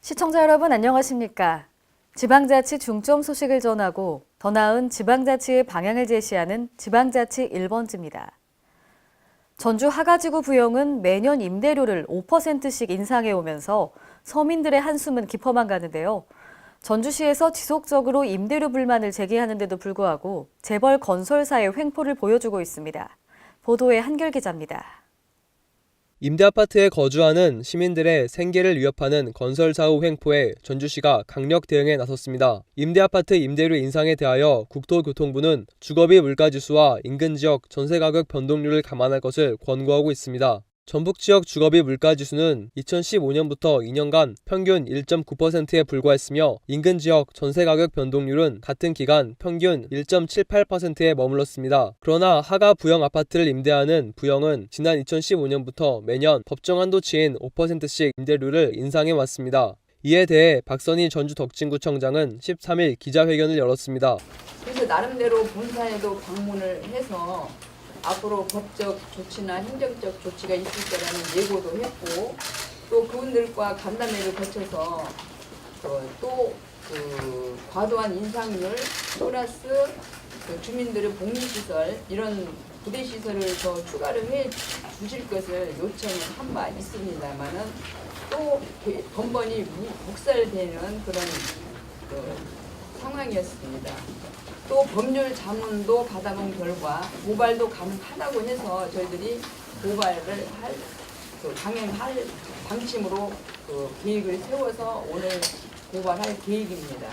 시청자 여러분 안녕하십니까? 지방자치 중점 소식을 전하고 더 나은 지방자치의 방향을 제시하는 지방자치 1번지입니다. 전주 하가지구 부영은 매년 임대료를 5%씩 인상해 오면서 서민들의 한숨은 깊어만 가는데요. 전주시에서 지속적으로 임대료 불만을 제기하는데도 불구하고 재벌 건설사의 횡포를 보여주고 있습니다. 보도에 한결 기자입니다. 임대 아파트에 거주하는 시민들의 생계를 위협하는 건설 사후 횡포에 전주시가 강력 대응에 나섰습니다. 임대 아파트 임대료 인상에 대하여 국토교통부는 주거비 물가지수와 인근 지역 전세 가격 변동률을 감안할 것을 권고하고 있습니다. 전북 지역 주거비 물가지수는 2015년부터 2년간 평균 1.9%에 불과했으며 인근 지역 전세 가격 변동률은 같은 기간 평균 1.78%에 머물렀습니다. 그러나 하가 부영 아파트를 임대하는 부영은 지난 2015년부터 매년 법정 한도치인 5%씩 임대료를 인상해 왔습니다. 이에 대해 박선희 전주 덕진구청장은 13일 기자회견을 열었습니다. 그래서 나름대로 본사에도 방문을 해서 앞으로 법적 조치나 행정적 조치가 있을 거라는 예고도 했고 또 그분들과 간담회를 거쳐서 또 그 과도한 인상률 플러스 그 주민들의 복리시설 이런 부대시설을 더 추가를 해 주실 것을 요청을 한 바 있습니다만은 또 개- 번번이 무- 묵살되는 그런 그 상황이었습니다. 또 법률 자문도 받아본 결과 고발도 가능하다고 해서 저희들이 고발을 할, 그 강행할 방침으로 그 계획을 세워서 오늘 고발할 계획입니다.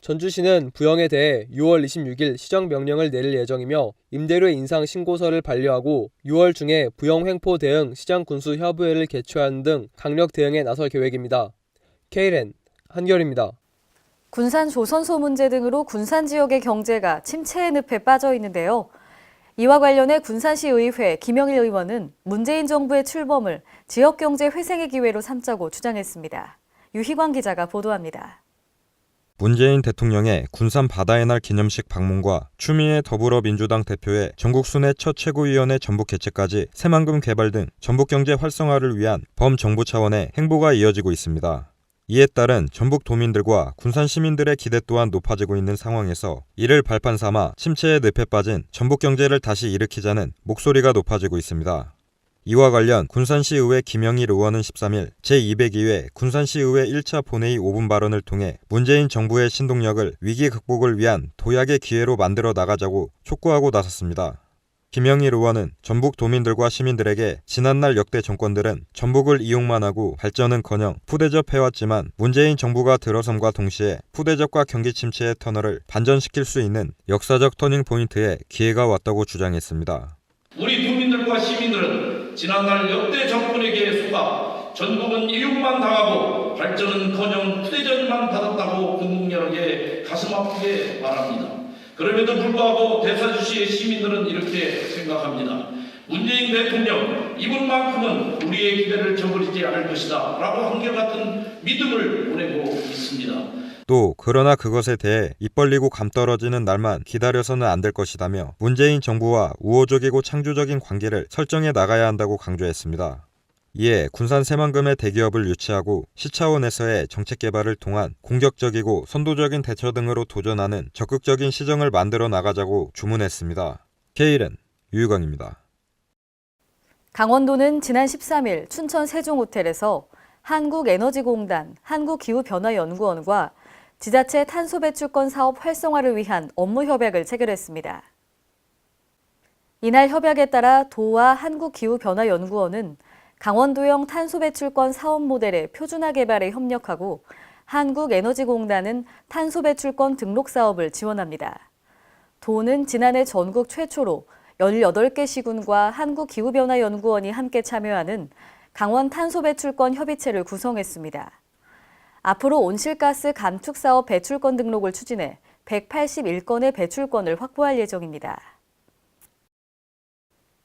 전주시는 부영에 대해 6월 26일 시정 명령을 내릴 예정이며 임대료 인상 신고서를 반려하고 6월 중에 부영 횡포 대응 시장 군수 협의회를 개최하는 등 강력 대응에 나설 계획입니다. KLN 한결입니다. 군산 조선소 문제 등으로 군산 지역의 경제가 침체의 늪에 빠져 있는데요. 이와 관련해 군산시 의회 김영일 의원은 문재인 정부의 출범을 지역 경제 회생의 기회로 삼자고 주장했습니다. 유희광 기자가 보도합니다. 문재인 대통령의 군산 바다의 날 기념식 방문과 추미애 더불어민주당 대표의 전국 순회 첫 최고위원회 전북 개최까지 새만금 개발 등 전북 경제 활성화를 위한 범정부 차원의 행보가 이어지고 있습니다. 이에 따른 전북 도민들과 군산 시민들의 기대 또한 높아지고 있는 상황에서 이를 발판 삼아 침체의 늪에 빠진 전북 경제를 다시 일으키자는 목소리가 높아지고 있습니다. 이와 관련 군산시의회 김영일 의원은 13일 제202회 군산시의회 1차 본회의 5분 발언을 통해 문재인 정부의 신동력을 위기 극복을 위한 도약의 기회로 만들어 나가자고 촉구하고 나섰습니다. 김영일 의원은 전북 도민들과 시민들에게 지난날 역대 정권들은 전북을 이용만 하고 발전은커녕 푸대접해왔지만 문재인 정부가 들어섬과 동시에 푸대접과 경기 침체의 터널을 반전시킬 수 있는 역사적 터닝 포인트에 기회가 왔다고 주장했습니다. 우리 도민들과 시민들은 지난날 역대 정권에게 속아 전국은 이용만 당하고 발전은커녕 푸대전만 받았다고 국민 여러분에게 가슴 아프게 말합니다. 그럼에도 불구하고 대사주시의 시민들은 이렇게 생각합니다. 문재인 대통령 이분만큼은 우리의 기대를 저버리지 않을 것이다 라고 한결같은 믿음을 보내고 있습니다. 또 그러나 그것에 대해 입 벌리고 감 떨어지는 날만 기다려서는 안 될 것이다며 문재인 정부와 우호적이고 창조적인 관계를 설정해 나가야 한다고 강조했습니다. 이에 군산 새만금의 대기업을 유치하고 시 차원에서의 정책 개발을 통한 공격적이고 선도적인 대처 등으로 도전하는 적극적인 시정을 만들어 나가자고 주문했습니다. 케일은 유유광입니다. 강원도는 지난 13일 춘천 세종호텔에서 한국에너지공단, 한국기후변화연구원과 지자체 탄소 배출권 사업 활성화를 위한 업무 협약을 체결했습니다. 이날 협약에 따라 도와 한국기후변화연구원은 강원도형 탄소 배출권 사업 모델의 표준화 개발에 협력하고 한국에너지공단은 탄소 배출권 등록 사업을 지원합니다. 도는 지난해 전국 최초로 18개 시군과 한국기후변화연구원이 함께 참여하는 강원 탄소 배출권 협의체를 구성했습니다. 앞으로 온실가스 감축 사업 배출권 등록을 추진해 181건의 배출권을 확보할 예정입니다.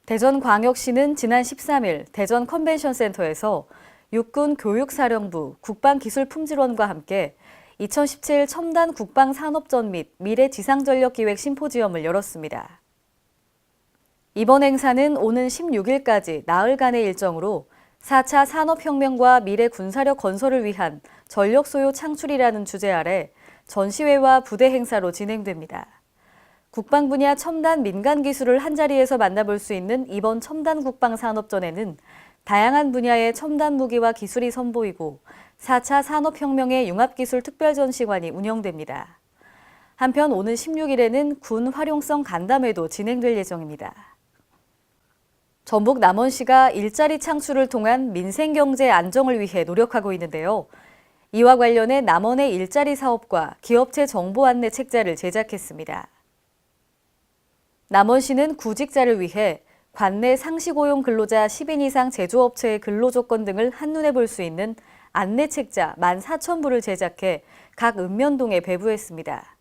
대전광역시는 지난 13일 대전 컨벤션 센터에서 육군 교육사령부 국방기술품질원과 함께 2017 첨단 국방산업전 및 미래 지상전력기획 심포지엄을 열었습니다. 이번 행사는 오는 16일까지 나흘간의 일정으로 4차 산업혁명과 미래 군사력 건설을 위한 전력 소요 창출이라는 주제 아래 전시회와 부대 행사로 진행됩니다. 국방 분야 첨단 민간 기술을 한자리에서 만나볼 수 있는 이번 첨단 국방 산업전에는 다양한 분야의 첨단 무기와 기술이 선보이고 4차 산업혁명의 융합기술 특별전시관이 운영됩니다. 한편 오는 16일에는 군 활용성 간담회도 진행될 예정입니다. 전북 남원시가 일자리 창출을 통한 민생 경제 안정을 위해 노력하고 있는데요. 이와 관련해 남원의 일자리 사업과 기업체 정보 안내 책자를 제작했습니다. 남원시는 구직자를 위해 관내 상시고용 근로자 10인 이상 제조업체의 근로조건 등을 한눈에 볼 수 있는 안내 책자 14,000부를 제작해 각 읍면동에 배부했습니다.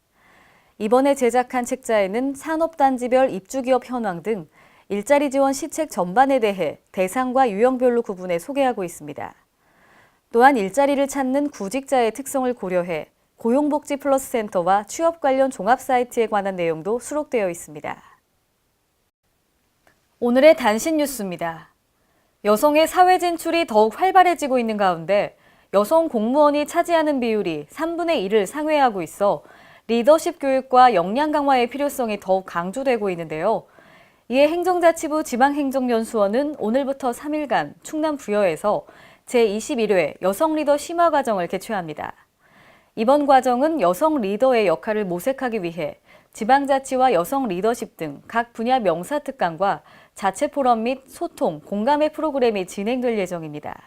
이번에 제작한 책자에는 산업단지별 입주기업 현황 등 일자리 지원 시책 전반에 대해 대상과 유형별로 구분해 소개하고 있습니다. 또한 일자리를 찾는 구직자의 특성을 고려해 고용복지 플러스 센터와 취업 관련 종합 사이트에 관한 내용도 수록되어 있습니다. 오늘의 단신 뉴스입니다. 여성의 사회 진출이 더욱 활발해지고 있는 가운데 여성 공무원이 차지하는 비율이 3분의 1을 상회하고 있어 리더십 교육과 역량 강화의 필요성이 더욱 강조되고 있는데요. 이에 행정자치부 지방행정연수원은 오늘부터 3일간 충남 부여에서 제21회 여성 리더 심화 과정을 개최합니다. 이번 과정은 여성 리더의 역할을 모색하기 위해 지방자치와 여성 리더십 등 각 분야 명사 특강과 자체 포럼 및 소통, 공감의 프로그램이 진행될 예정입니다.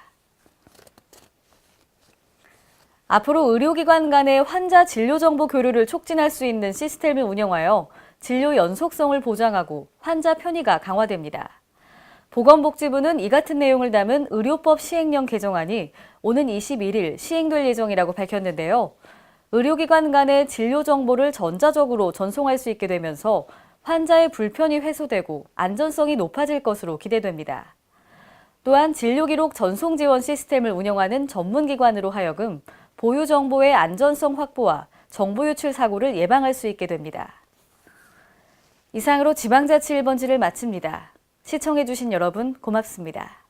앞으로 의료기관 간의 환자 진료 정보 교류를 촉진할 수 있는 시스템을 운영하여 진료 연속성을 보장하고 환자 편의가 강화됩니다. 보건복지부는 이 같은 내용을 담은 의료법 시행령 개정안이 오는 21일 시행될 예정이라고 밝혔는데요. 의료기관 간의 진료 정보를 전자적으로 전송할 수 있게 되면서 환자의 불편이 해소되고 안전성이 높아질 것으로 기대됩니다. 또한 진료기록 전송 지원 시스템을 운영하는 전문기관으로 하여금 보유 정보의 안전성 확보와 정보 유출 사고를 예방할 수 있게 됩니다. 이상으로 지방자치 1번지를 마칩니다. 시청해주신 여러분 고맙습니다.